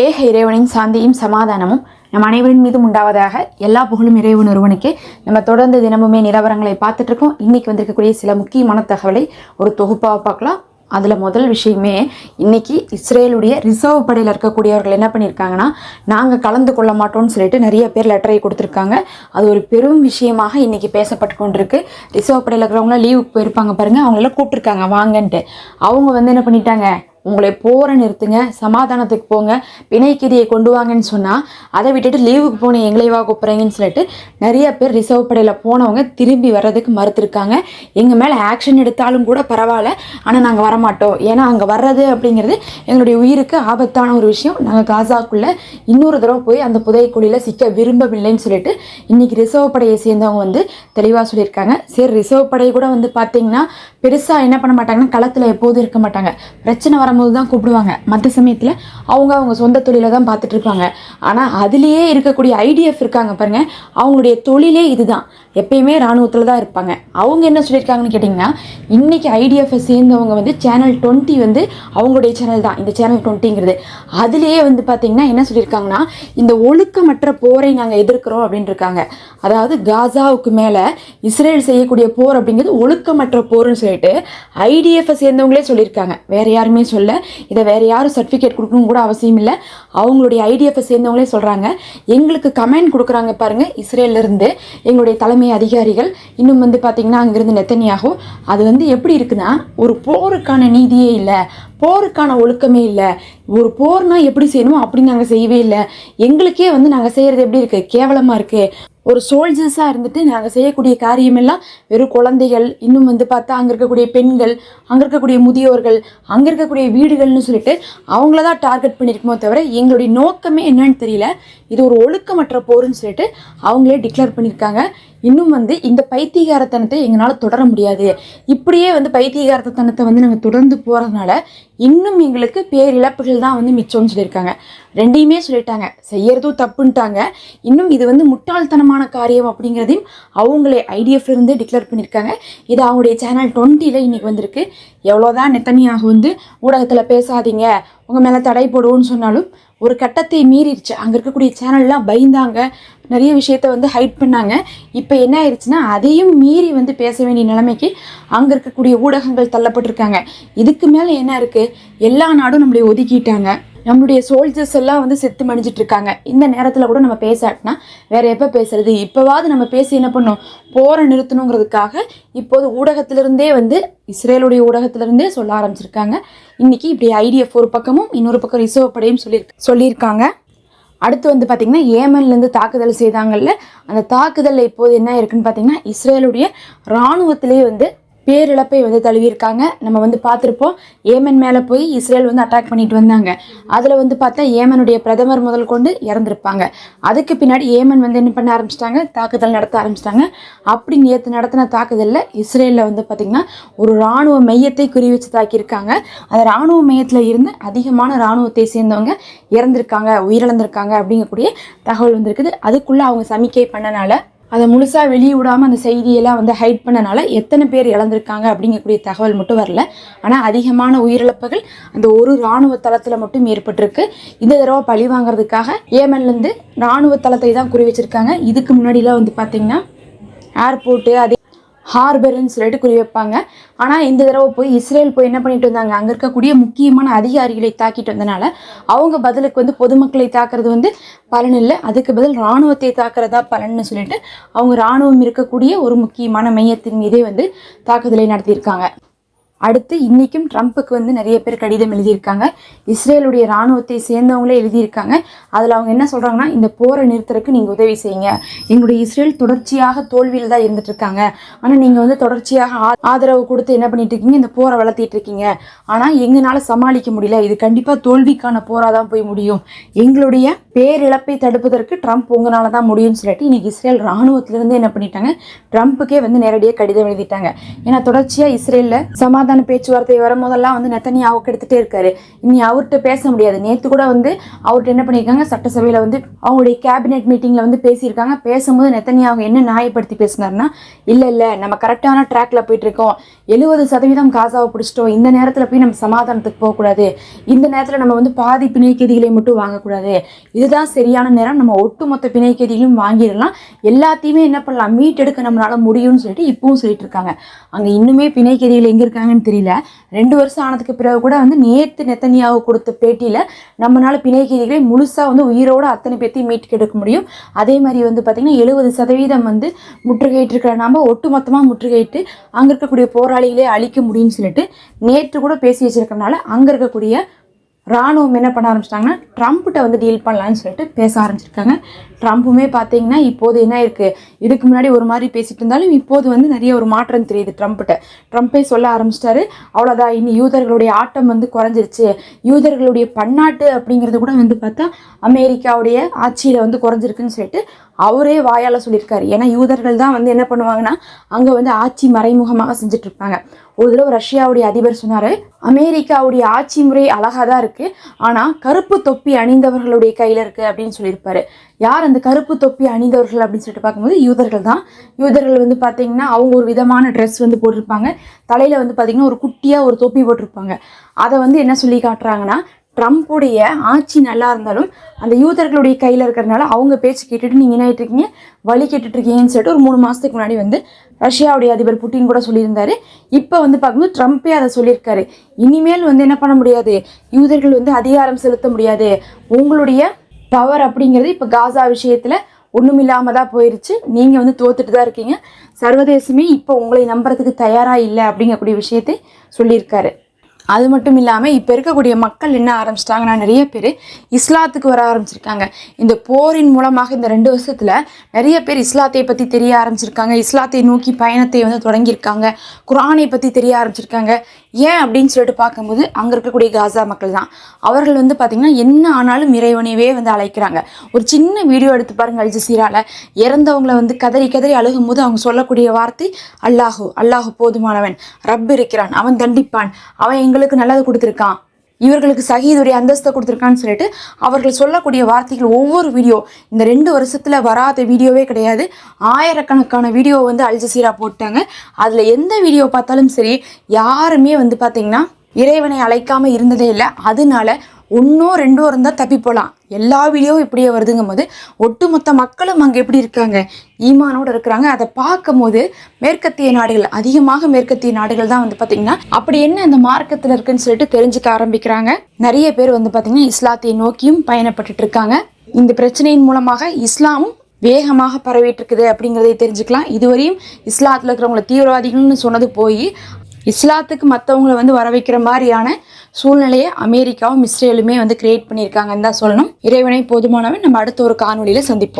ஏக இறைவனின் சாந்தியும் சமாதானமும் நம் அனைவரின் மீதும் உண்டாவதாக எல்லா புகழும் இறைவன் ஒருவனுக்கு. நம்ம தொடர்ந்து தினமுமே நிலவரங்களை பார்த்துட்ருக்கோம் இன்றைக்கி வந்திருக்கக்கூடிய சில முக்கியமான தகவலை ஒரு தொகுப்பாக பார்க்கலாம். அதில் முதல் விஷயமே இன்றைக்கி இஸ்ரேலுடைய ரிசர்வ் படையில் இருக்கக்கூடியவர்கள் என்ன பண்ணியிருக்காங்கன்னா நாங்கள் கலந்து கொள்ள மாட்டோம்னு சொல்லிட்டு நிறைய பேர் லெட்டரை கொடுத்துருக்காங்க. அது ஒரு பெரும் விஷயமாக இன்றைக்கி பேசப்பட்டு கொண்டிருக்கு. ரிசர்வ் படையில் இருக்கிறவங்களாம் லீவுக்கு போயிருப்பாங்க பாருங்கள் அவங்களெல்லாம் கூப்பிட்டுருக்காங்க வாங்கன்ட்டு. அவங்க வந்து என்ன பண்ணிட்டாங்க உங்களை போகிற நிறுத்துங்க சமாதானத்துக்கு போங்க பிணைக்கிதியை கொண்டு வாங்கன்னு சொன்னால் அதை விட்டுட்டு லீவுக்கு போன எங்களைவா கூப்பிட்றீங்கன்னு சொல்லிட்டு நிறைய பேர் ரிசர்வ் படையில் போனவங்க திரும்பி வர்றதுக்கு மறுத்துருக்காங்க. எங்கள் மேலே ஆக்ஷன் எடுத்தாலும் கூட பரவாயில்ல ஆனால் நாங்கள் வரமாட்டோம். ஏன்னா அங்கே வர்றது அப்படிங்கிறது எங்களுடைய உயிருக்கு ஆபத்தான ஒரு விஷயம். நாங்கள் காசாக்குள்ளே இன்னொரு தடவை போய் அந்த புதைக்குழியில் சிக்க விரும்பவில்லைன்னு சொல்லிட்டு இன்றைக்கி ரிசர்வ் படையை சேர்ந்தவங்க வந்து தெளிவாக சொல்லியிருக்காங்க. சரி ரிசர்வ் படை கூட வந்து பார்த்தீங்கன்னா பெருசாக என்ன பண்ண மாட்டாங்கன்னா களத்தில் எப்போதும் இருக்க மாட்டாங்க. பிரச்சனை வரும்போது தான் கூப்பிடுவாங்க. மற்ற சமயத்தில் அவங்க அவங்க சொந்த தொழிலை தான் பார்த்துட்டு இருப்பாங்க. ஆனால் அதுலேயே இருக்கக்கூடிய ஐடிஎஃப் இருக்காங்க பாருங்கள் அவங்களுடைய தொழிலே இதுதான். எப்பயுமே இராணுவத்தில் தான் இருப்பாங்க. அவங்க என்ன சொல்லியிருக்காங்கன்னு கேட்டிங்கன்னா இன்றைக்கி ஐடிஎஃப்பை சேர்ந்தவங்க வந்து சேனல் டுவெண்ட்டி வந்து அவங்களுடைய சேனல் தான். இந்த சேனல் டுவெண்ட்டிங்கிறது அதுலேயே வந்து பார்த்திங்கன்னா என்ன சொல்லியிருக்காங்கன்னா இந்த ஒழுக்கமற்ற போரை நாங்கள் எதிர்க்கிறோம் அப்படின்னு இருக்காங்க. அதாவது காசாவுக்கு மேலே இஸ்ரேல் செய்யக்கூடிய போர் அப்படிங்கிறது ஒழுக்கமற்ற போர்னு சொல்லிட்டு ஐடிஎஃப்பை சேர்ந்தவங்களே சொல்லியிருக்காங்க. வேறு யாருமே சொல்ல இதை வேற யாரும் சர்டிஃபிகேட் கொடுக்கணும் கூட அவசியம் இல்லை. அவங்களுடைய ஐடிஎஃப்பை சேர்ந்தவங்களே சொல்கிறாங்க எங்களுக்கு கமெண்ட் கொடுக்குறாங்க பாருங்க இஸ்ரேல்ல இருந்து எங்களுடைய தலைமை அதிகாரிகள். இன்னும் வந்து பார்த்தீங்கன்னா அங்கிருந்து நெத்தனியாகும் அது வந்து எப்படி இருக்குன்னா ஒரு போருக்கான நீதியே இல்லை போருக்கான ஒழுக்கமே இல்லை. ஒரு போர்னா எப்படி செய்யணுமோ அப்படி நாங்கள் செய்யவே இல்லை. எங்களுக்கே வந்து நாங்கள் செய்கிறது எப்படி இருக்குது கேவலமாக இருக்குது ஒரு சோல்ஜர்ஸாக இருந்துட்டு நாங்கள் செய்யக்கூடிய காரியமெல்லாம் வெறும் குழந்தைகள் இன்னும் வந்து பார்த்தா அங்கே இருக்கக்கூடிய பெண்கள் அங்கே இருக்கக்கூடிய முதியோர்கள் அங்கே இருக்கக்கூடிய வீடுகள்னு சொல்லிட்டு அவங்கள தான் டார்கெட் பண்ணியிருக்குமோ தவிர எங்களுடைய நோக்கமே என்னன்னு தெரியல. இது ஒரு ஒழுக்கமற்ற போருன்னு சொல்லிட்டு அவங்களே டிக்ளேர் பண்ணியிருக்காங்க. இன்னும் வந்து இந்த பைத்தியகாரத்தனத்தை எங்களால் தொடர முடியாது. இப்படியே வந்து பைத்தியகாரத்தனத்தை வந்து நாங்கள் தொடர்ந்து போகிறதுனால இன்னும் எங்களுக்கு பேரிழப்புகள் தான் வந்து மிச்சம்னு சொல்லியிருக்காங்க. ரெண்டையுமே சொல்லிட்டாங்க. செய்யறதும் தப்புன்ட்டாங்க. இன்னும் இது வந்து முட்டாள்தனமான காரியம் அப்படிங்கிறதையும் அவங்களே ஐடிஎஃப்லேருந்து டிக்ளேர் பண்ணியிருக்காங்க. இது அவங்களுடைய சேனல் டுவெண்ட்டியில் இன்னைக்கு வந்திருக்கு. எவ்வளோதான் நெத்தனியாக வந்து ஊடகத்தில் பேசாதீங்க. உங்கள் மேலே தடை போடுவோன்னு சொன்னாலும் ஒரு கட்டத்தை மீறிடுச்சு. அங்கே இருக்கக்கூடிய சேனல்லாம் பயந்தாங்க. நிறைய விஷயத்த வந்து ஹைட் பண்ணாங்க. இப்போ என்ன ஆயிடுச்சுன்னா அதையும் மீறி வந்து பேச வேண்டிய நிலைமைக்கு அங்கே இருக்கக்கூடிய ஊடகங்கள் தள்ளப்பட்டிருக்காங்க. இதுக்கு மேலே என்ன இருக்குது எல்லா நாடும் நம்மளை ஒதுக்கிட்டாங்க. நம்மளுடைய சோல்ஜர்ஸ் எல்லாம் வந்து செத்து மணிஞ்சிட்டு இருக்காங்க. இந்த நேரத்தில் கூட நம்ம பேசாட்டினா வேற எப்போ பேசுறது? இப்போவாது நம்ம பேசி என்ன பண்ணோம்? போரை நிறுத்தணுங்கிறதுக்காக இப்போது ஊடகத்திலிருந்தே வந்து இஸ்ரேலுடைய ஊடகத்திலிருந்தே சொல்ல ஆரம்பிச்சிருக்காங்க. இன்னைக்கு இப்படி ஐடிஎஃப் ஒரு பக்கமும் இன்னொரு பக்கம் ரிசர்வ் படையும் சொல்லி சொல்லியிருக்காங்க. அடுத்து வந்து பார்த்திங்கன்னா ஏமன்லேருந்து தாக்குதல் செய்தாங்கல்ல அந்த தாக்குதலில் இப்போது என்ன இருக்குன்னு பார்த்தீங்கன்னா இஸ்ரேலுடைய இராணுவத்திலே வந்து பேரிழப்பை வந்து தழுவியிருக்காங்க. நம்ம வந்து பார்த்துருப்போம். ஏமன் மேலே போய் இஸ்ரேல் வந்து அட்டாக் பண்ணிட்டு வந்தாங்க. அதில் வந்து பார்த்தா ஏமனுடைய பிரதமர் முதல் கொண்டு இறந்துருப்பாங்க. அதுக்கு பின்னாடி ஏமன் வந்து என்ன பண்ண ஆரம்பிச்சிட்டாங்க? தாக்குதல் நடத்த ஆரம்பிச்சிட்டாங்க. அப்படி நேற்று நடத்தின தாக்குதலில் இஸ்ரேலில் வந்து பார்த்திங்கன்னா ஒரு இராணுவ மையத்தை குறி வச்சு தாக்கியிருக்காங்க. அந்த இராணுவ மையத்தில் இருந்து அதிகமான இராணுவத்தை சேர்ந்தவங்க இறந்திருக்காங்க உயிரிழந்திருக்காங்க அப்படிங்கக்கூடிய தகவல் வந்திருக்குது. அதுக்குள்ளே அவங்க சமிக்கை பண்ணனால அதை முழுசாக வெளியே விடாமல் அந்த செய்தியெல்லாம் வந்து ஹைட் பண்ணனால எத்தனை பேர் இழந்திருக்காங்க அப்படிங்கக்கூடிய தகவல் மட்டும் வரல. ஆனால் அதிகமான உயிரிழப்புகள் அந்த ஒரு இராணுவ தளத்தில் மட்டும் ஏற்பட்டிருக்கு. இந்த தடவை பழி வாங்குறதுக்காக ஏமன்லேருந்து இராணுவ தளத்தை தான் குறி வச்சிருக்காங்க. இதுக்கு முன்னாடிலாம் வந்து பார்த்திங்கன்னா ஏர்போர்ட்டு அதே ஹார்பர்னு சொல்லிட்டு குறி வைப்பாங்க. ஆனால் இந்த தடவை போய் இஸ்ரேல் போய் என்ன பண்ணிட்டு வந்தாங்க? அங்கே இருக்கக்கூடிய முக்கியமான அதிகாரிகளை தாக்கிட்டு வந்தனால அவங்க பதிலுக்கு வந்து பொதுமக்களை தாக்குறது வந்து பலன் இல்லை. அதுக்கு பதில் இராணுவத்தை தாக்குறதா பலன்னு சொல்லிட்டு அவங்க இராணுவம் இருக்கக்கூடிய ஒரு முக்கியமான மையத்தின் மீதே வந்து தாக்குதலை நடத்தியிருக்காங்க. அடுத்து இன்றைக்கும் ட்ரம்ப்புக்கு வந்து நிறைய பேர் கடிதம் எழுதியிருக்காங்க. இஸ்ரேலுடைய இராணுவத்தை சேர்ந்தவங்களே எழுதியிருக்காங்க. அதில் அவங்க என்ன சொல்கிறாங்கன்னா இந்த போரை நிறுத்துறதுக்கு நீங்கள் உதவி செய்யுங்க. எங்களுடைய இஸ்ரேல் தொடர்ச்சியாக தோல்வியில் தான் இருந்துட்டு இருக்காங்க ஆனால் நீங்கள் வந்து தொடர்ச்சியாக ஆ- ஆதரவு கொடுத்து என்ன பண்ணிட்டு இருக்கீங்க? இந்த போரை வளர்த்திட்டு இருக்கீங்க. ஆனால் எங்களால் சமாளிக்க முடியல. இது கண்டிப்பாக தோல்விக்கான போராக தான் போய் முடியும். எங்களுடைய பேரிழப்பை தடுப்பதற்கு ட்ரம்ப் உங்களால் தான் முடியும்னு சொல்லிட்டு இன்னைக்கு இஸ்ரேல் ராணுவத்திலிருந்து என்ன பண்ணிட்டாங்க? ட்ரம்ப்புக்கே வந்து நேரடியாக கடிதம் எழுதிட்டாங்க. ஏன்னா தொடர்ச்சியாக இஸ்ரேலில் சமாதான பேச்சுவார்த்தை வரும்போதெல்லாம் வந்து நெத்தனியாவுக்கு எடுத்துகிட்டே இருக்காரு. இனி அவர்கிட்ட பேச முடியாது. நேற்று கூட வந்து அவர்கிட்ட என்ன பண்ணியிருக்காங்க? சட்டசபையில் வந்து அவங்களுடைய கேபினெட் மீட்டிங்கில் வந்து பேசியிருக்காங்க. பேசும்போது நெத்தனியாவு என்ன நியாயப்படுத்தி பேசினார்னா இல்லை இல்லை நம்ம கரெக்டான ட்ராக்ல போயிட்டு இருக்கோம் எழுபது சதவீதம் காசாவை பிடிச்சிட்டோம். இந்த நேரத்தில் போய் நம்ம சமாதானத்துக்கு போகக்கூடாது இந்த நேரத்தில் நம்ம வந்து பாதி பிணைக்கதிகளை மட்டும் வாங்கக்கூடாது இதுதான் சரியான நேரம். நம்ம ஒட்டுமொத்த பிணைக்கதிகளையும் வாங்கிடலாம். எல்லாத்தையுமே என்ன பண்ணலாம்? மீட் எடுக்க நம்மளால முடியும்னு சொல்லிட்டு இப்பவும் சொல்லிட்டு இருக்காங்க. அங்கே இன்னுமே பிணைக்கதிகள் எங்கே என்னன்னு தெரியல. ரெண்டு வருஷம் ஆனதுக்கு பிறகு கூட வந்து நேற்று நெத்தனியாவு கொடுத்த பேட்டியில் நம்மளால் பிணைக்கதிகளை முழுசாக வந்து உயிரோட அத்தனை பேர்த்தையும் மீட்டு எடுக்க முடியும். அதே மாதிரி வந்து பார்த்திங்கன்னா எழுபது சதவீதம் வந்து முற்றுகையிட்டு இருக்கிற ஒட்டு மொத்தமாக முற்றுகையிட்டு அங்கே இருக்கக்கூடிய போராளிகளே அழிக்க முடியும்னு சொல்லிட்டு நேற்று கூட பேசி வச்சிருக்கறனால அங்கே இருக்கக்கூடிய ராணுவம் என்ன பண்ண ஆரம்பிச்சிட்டாங்கன்னா ட்ரம்ப்கிட்ட வந்து டீல் பண்ணலான்னு சொல்லிட்டு பேச ஆரம்பிச்சிருக்காங்க. ட்ரம்ப்புமே பார்த்தீங்கன்னா இப்போது என்ன இருக்குது இதுக்கு முன்னாடி ஒரு மாதிரி பேசிட்டு இருந்தாலும் இப்போது வந்து நிறைய ஒரு மாற்றம் தெரியுது ட்ரம்ப்கிட்ட. ட்ரம்ப்பே சொல்ல ஆரம்பிச்சிட்டாரு. அவ்வளோதான் இனி யூதர்களுடைய ஆட்டம் வந்து குறைஞ்சிருச்சு. யூதர்களுடைய பன்னாட்டு அப்படிங்கிறது கூட வந்து பார்த்தா அமெரிக்காவுடைய ஆட்சியில் வந்து குறைஞ்சிருக்குன்னு சொல்லிட்டு அவரே வாயால் சொல்லியிருக்காரு. ஏன்னா யூதர்கள் தான் வந்து என்ன பண்ணுவாங்கன்னா அங்கே வந்து ஆட்சி மறைமுகமாக செஞ்சுட்டு இருப்பாங்க ஒரு தடவை ரஷ்யாவுடைய அதிபர் சொன்னார் அமெரிக்காவுடைய ஆட்சி முறை அழகாக தான் இருக்குது ஆனால் கருப்பு தொப்பி அணிந்தவர்களுடைய கையில் இருக்குது அப்படின்னு சொல்லியிருப்பாரு. யார் அந்த கருப்பு தொப்பி அணிந்தவர்கள் அப்படின்னு சொல்லிட்டு பார்க்கும்போது யூதர்கள் தான். யூதர்கள் வந்து பார்த்திங்கன்னா அவங்க ஒரு விதமான ட்ரெஸ் வந்து போட்டிருப்பாங்க. தலையில் வந்து பார்த்திங்கன்னா ஒரு குட்டியாக ஒரு தொப்பி போட்டிருப்பாங்க. அதை வந்து என்ன சொல்லி காட்டுறாங்கன்னா ட்ரம்ப்புடைய ஆட்சி நல்லா இருந்தாலும் அந்த யூதர்களுடைய கையில் இருக்கிறதுனால அவங்க பேச்சு கேட்டுட்டு நீங்கள் என்ன ஆகிட்டு இருக்கீங்க வழி கேட்டுட்ருக்கீங்கன்னு சொல்லிட்டு ஒரு மூணு மாதத்துக்கு முன்னாடி வந்து ரஷ்யாவுடைய அதிபர் புட்டின் கூட சொல்லியிருந்தாரு. இப்போ வந்து பார்க்கும்போது ட்ரம்ப்பே அதை சொல்லியிருக்காரு. இனிமேல் வந்து என்ன பண்ண முடியாது? யூதர்கள் வந்து அதிகாரம் செலுத்த முடியாது. உங்களுடைய பவர் அப்படிங்கிறது இப்போ காசா விஷயத்தில் ஒன்றும் இல்லாமல் தான் போயிருச்சு. நீங்கள் வந்து தோத்துட்டு தான் இருக்கீங்க. சர்வதேசமே இப்போ உங்களை நம்புறதுக்கு தயாராக இல்லை அப்படிங்கக்கூடிய விஷயத்தை சொல்லியிருக்காரு. அது மட்டும் இல்லாமல் இப்போ இருக்கக்கூடிய மக்கள் என்ன ஆரம்பிச்சிட்டாங்கன்னா நிறைய பேர் இஸ்லாத்துக்கு வர ஆரம்பிச்சிருக்காங்க. இந்த போரின் மூலமாக இந்த ரெண்டு வருஷத்தில் நிறைய பேர் இஸ்லாத்தை பற்றி தெரிய ஆரம்பிச்சிருக்காங்க. இஸ்லாத்தை நோக்கி பயணத்தை வந்து தொடங்கியிருக்காங்க. குரானை பற்றி தெரிய ஆரம்பிச்சிருக்காங்க. ஏன் அப்படின்னு சொல்லிட்டு பார்க்கும்போது அங்கே இருக்கக்கூடிய காசா மக்கள் தான். அவர்கள் வந்து பார்த்திங்கன்னா என்ன ஆனாலும் இறைவனையவே வந்து அழைக்கிறாங்க. ஒரு சின்ன வீடியோ எடுத்து பாருங்கள் அல் சீரால் இறந்தவங்களை வந்து கதறி கதறி அழுகும்போது அவங்க சொல்லக்கூடிய வார்த்தை அல்லாஹு அல்லாஹு போதுமானவன். ரப் இருக்கிறான் அவன் தண்டிப்பான். அவன் இவங்களுக்கு நல்லது கொடுத்துருக்கான். இவர்களுக்கு சகிதுடைய அந்தஸ்தை கொடுத்துருக்கான்னு சொல்லிட்டு அவர்கள் சொல்லக்கூடிய வார்த்தைகள் ஒவ்வொரு வீடியோ இந்த ரெண்டு வருஷத்தில் வராத வீடியோவே கிடையாது. ஆயிரக்கணக்கான வீடியோ வந்து அல்ஜசீரா போட்டாங்க. அதில் எந்த வீடியோ பார்த்தாலும் சரி யாருமே வந்து பார்த்திங்கன்னா இறைவனை அழைக்காமல் இருந்ததே இல்லை. அதனால ஒன்றோ ரெண்டோ இருந்தால் தப்பி போகலாம் எல்லா வீடியோவும் இப்படியே வருதுங்கும் போது ஒட்டுமொத்த மக்களும் அங்கே எப்படி இருக்காங்க? ஈமானோடு இருக்கிறாங்க. அதை பார்க்கும் போது மேற்கத்திய நாடுகள் அதிகமாக மேற்கத்திய நாடுகள் தான் வந்து பார்த்திங்கன்னா அப்படி என்ன அந்த மார்க்கத்தில் இருக்குன்னு சொல்லிட்டு தெரிஞ்சுக்க ஆரம்பிக்கிறாங்க. நிறைய பேர் வந்து பார்த்திங்கன்னா இஸ்லாத்தை நோக்கியும் பயணப்பட்டுட்டு இருக்காங்க. இந்த பிரச்சனையின் மூலமாக இஸ்லாமும் வேகமாக பரவிட்டு இருக்குது அப்படிங்கிறதை தெரிஞ்சுக்கலாம். இதுவரையும் இஸ்லாத்தில் இருக்கிறவங்கள தீவிரவாதிகள்னு சொன்னது போய் இஸ்லாத்துக்கு மற்றவங்களை வந்து வர வைக்கிற மாதிரியான சூழ்நிலையை அமெரிக்காவும் இஸ்ரேலுமே வந்து கிரியேட் பண்ணியிருக்காங்கன்னு தான் சொல்லணும். இறைவனை போதுமானவன். நம்ம அடுத்த ஒரு காணொலியில் சந்திப்போம்.